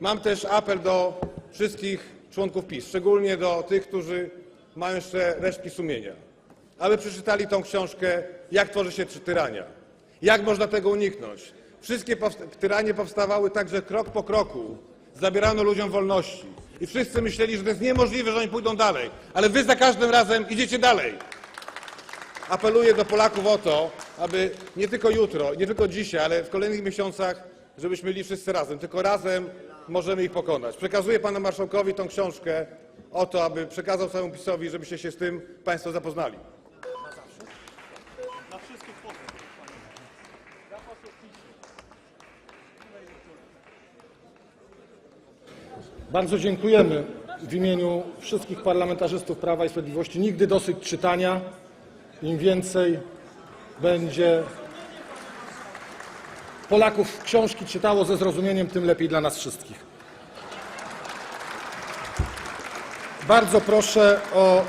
Mam też apel do wszystkich członków PiS, szczególnie do tych, którzy mają jeszcze resztki sumienia, aby przeczytali tą książkę Jak tworzy się tyrania. Jak można tego uniknąć? Wszystkie tyranie powstawały tak, że krok po kroku zabierano ludziom wolności. I wszyscy myśleli, że to jest niemożliwe, że oni pójdą dalej. Ale wy za każdym razem idziecie dalej. Apeluję do Polaków o to, aby nie tylko jutro, nie tylko dzisiaj, ale w kolejnych miesiącach, żebyśmy byli wszyscy razem. Tylko razem możemy ich pokonać. Przekazuję panu marszałkowi tą książkę o to, aby przekazał całemu PiSowi, żebyście się z tym państwo zapoznali. Bardzo dziękujemy w imieniu wszystkich parlamentarzystów Prawa i Sprawiedliwości. Nigdy dosyć czytania. Im więcej będzie Polaków książki czytało ze zrozumieniem, tym lepiej dla nas wszystkich. Bardzo proszę o